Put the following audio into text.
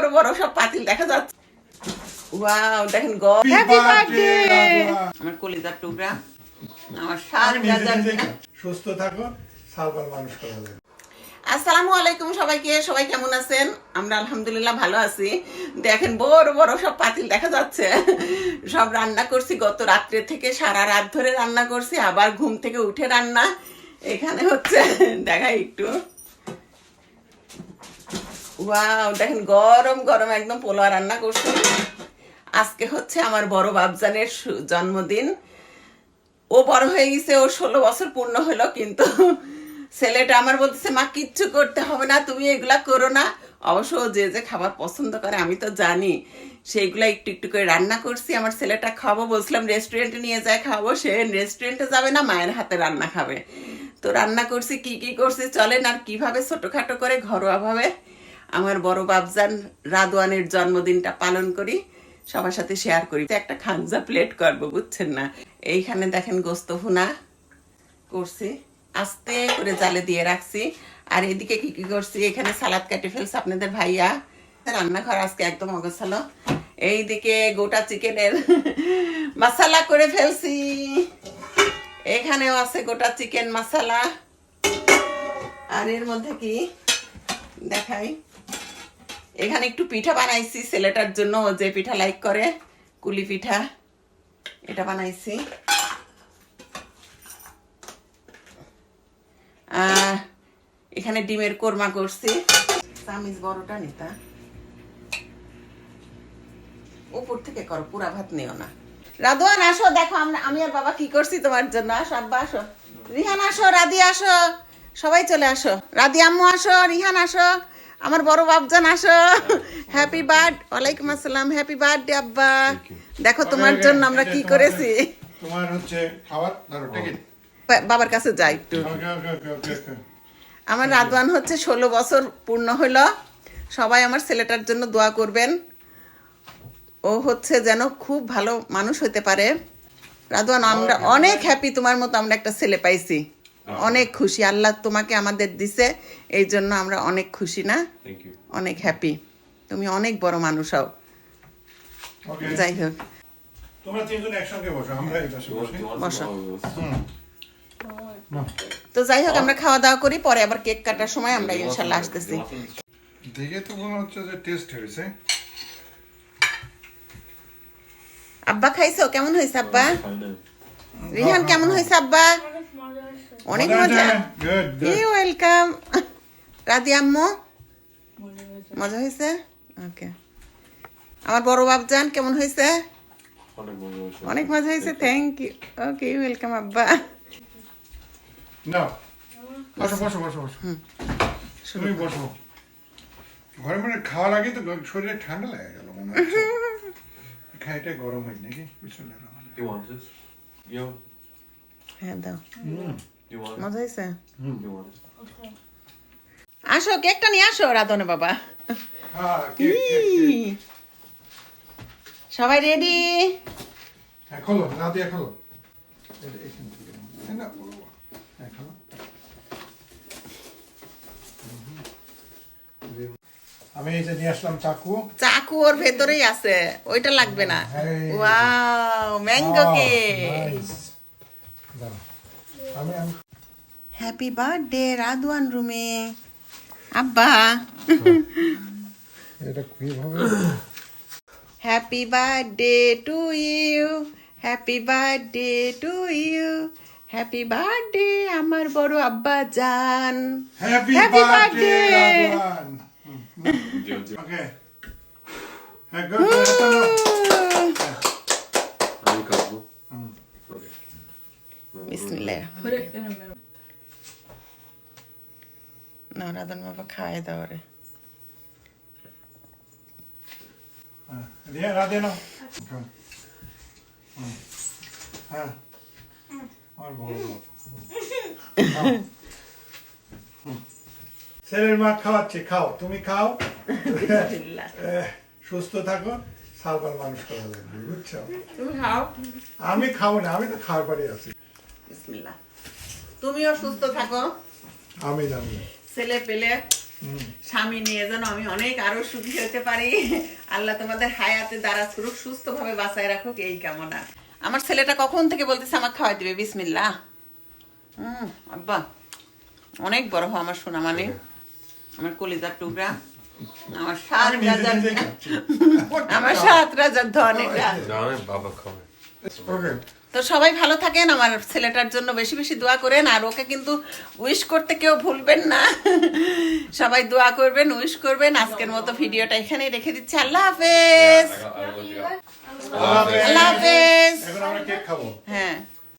বড় বড় সব পাতিল দেখা যাচ্ছে। ওয়াও দেখেন গো। Happy হ্যাপি বার্থডে আমার কলিজার টুকরা আমার নিজে সুস্থ থাকো সালবার মানুষ করা আসসালামু আলাইকুম সবাইকে সবাই কেমন আছেন? আমরা আলহামদুলিল্লাহ ভালো আছি। দেখেন বড় বড় সব পাতিল দেখা যাচ্ছে। সব রান্না করছি গত রাত্রে থেকে সারা রাত ধরে রান্না করছি আবার ঘুম থেকে উঠে রান্না। এখানে হচ্ছে দেখাই একটু। ওয়াও দেখেন গরম গরম একদম পোলা রান্না করছি। আজকে হচ্ছে আমার বড় বাবজানের জন্মদিন। ও বড় হয়ে গেছে, ও ষোলো বছর পূর্ণ হলো, কিন্তু ছেলেটা আমার বলতেছে, মা, কিচ্ছু করতে হবে না, তুমি এগুলা করো না। অবশ্য যে যে খাবার পছন্দ করে, আমি তো জানি। সেইগুলা একটু একটু করে রান্না করছি, আমার ছেলেটা খাব, বলছিলাম, রেস্টুরেন্টে নিয়ে যায়, খাব। সে রেস্টুরেন্টে যাবে না, মায়ের হাতে রান্না খাবে। তো রান্না করছি, কি কি করছি, চলেন আর কীভাবে ছোটখাটো করে ঘরোয়াভাবে আমার বড় বাবজান রাদওয়ানের জন্মদিনটা পালন করি, সবার সাথে শেয়ার করি। একটা খানজা প্লেট করব, বুঝছেন না? এইখানে দেখেন গোস্ত ভুনা করছি, আস্তে করে জালে দিয়ে রাখছি। আর এদিকে কি কি করছি, এখানে সালাদ কেটে ফেলছে আপনাদের ভাইয়া। রান্নাঘর আজকে একদম অগোছালো। এইদিকে গোটা চিকেনের মশালা করে ফেলছি। এখানেও আছে গোটা চিকেন মশালা আর এর মধ্যে কি দেখাই? এখানে একটু পিঠা বানাইছি, ছেলেটার জন্য যে পিঠা লাইক করে, কুলি পিঠা, এটা বানাইছি। এখানে ডিমের কোরমা করছি। চামিজ বড়টা নিতা। উপর থেকে করো, পুরা ভাত নিও না। রাধওয়ান আসো, দেখো আমি আর বাবা কি করছি তোমার জন্য? আসো, আব্বা, আসো। রিহান, আসো, রাধি, আসো। সবাই চলে আসো। রাধি আম্মু, আসো। রিহান, আসো। আমার বড় বাবজান আসো। হ্যাপি বার্থ ওয়ালাইকুম আসসালাম হ্যাপি বার্থডে আব্বা। দেখো তোমার জন্য আমরা কি করেছি। তোমার হচ্ছে খাবার? ধরো টিকিট? বাবার কাছে যাই একটু। ওকে ওকে ওকে ওকে ওকে আমার রাদওয়ান হচ্ছে ষোলো বছর পূর্ণ হলো। সবাই আমার ছেলেটার জন্য দোয়া করবেন। ও হচ্ছে যেন খুব ভালো মানুষ হতে পারে। রাদওয়ান আমরা অনেক হ্যাপি তোমার মতো আমরা একটা ছেলে পাইছি। অনেক খুশি আল্লাহ তোমাকে আমাদের দিছে এই জন্য আমরা অনেক খুশি না? অনেক হ্যাপি তুমি অনেক বড় মানুষ হও। যাই হোক। তোমরা তিনজন একসঙ্গে বসো আমরা বসি। তো যাই হোক আমরা খাওয়া দাওয়া করি পরে আবার কেক কাটার সময় আমরা ইনশাল্লাহ আসতেছি। দেখে তো মনে হচ্ছে যে টেস্ট হয়েছে। আব্বা খাইছো? কেমন হয়েছে আব্বা? রিহান কেমন হয়েছে আব্বা? অনেক মজা ইউ ওয়েলকাম রাধি আম্মু? মজা হয়েছে। ওকে আমার বড় বাবজান কেমন হয়েছে? অনেক মজা হয়েছে। Thank you okay you welcome আব্বা। নাও। বসো বসো বসো বসো। তুমি বসো। ঘরে মানে খাওয়ার আগে তো শরীরে ঠান্ডা লেগে গেল মনে হচ্ছে। খাইটা গরম হয় নাকি? You, হ্যাঁ দাও? মজা হয়েছে? আসো কেকটা নিয়ে আসো রাধনে বাবা। হ্যাঁ সবাই রেডি হ্যাঁ না দিয়ে এখান হ্যাঁ। আমি এই যে নিয়ে আসলাম চাকু। চাকু ওর ভেতরেই আছে ওইটা লাগবে না. Wow mango cake. Nice. দাও। আমি আমি হ্যাপি বার্থডে রাধওয়ান রুমে আব্বা এটা কীভাবে happy birthday to you happy birthday to you happy birthday আমার বড় আব্বা জান happy Happy birthday birthday! Rajwan Do it. Okay হ্যাঁ গুড আমি কাটবো। হ্যাঁ বড় বাপ। খাও। ছেলের মা খাওয়াচ্ছে খাও তুমি খাও সুস্থ থাকো সালবার মানুষ করা লাগবে বুঝছ? তুমি খাও। আমি খাব না আমি তো খাওয়ার পারে আছি। বিসমিল্লাহ। তুমিও সুস্থ থাকো। আমি জানি ছেলে পেলে স্বামী নিয়ে যেন আমি অনেক আরও সুখী হতে পারি। আল্লাহ তোমাদের হায়াতে দারাজ করুক সুস্থভাবে বাঁচায় রাখুক এই কামনা। আমার ছেলেটা কখন থেকে বলতেছে আমার খাওয়াই দিবে বিসমিল্লা হুম আব্বা অনেক বড় হো আমার সোনা মানে। আমার কলিজার টুকরা আমার সাত রাজার আমার সাত রাজার ধন এটা। বাবা খাবে। ওকে তো সবাই ভালো থাকেন আমার ছেলেটার জন্য বেশি বেশি দোয়া করেন আর ওকে কিন্তু উইশ করতে কেউ ভুলবেন না। সবাই দোয়া করবেন উইশ করবেন। আজকের মতো ভিডিওটা এখানেই রেখে দিচ্ছি। আল্লাহ হাফেজ. আল্লাহ হাফেজ। আল্লাহ হাফেজ। এখন আমরা কেক খাব। হ্যাঁ।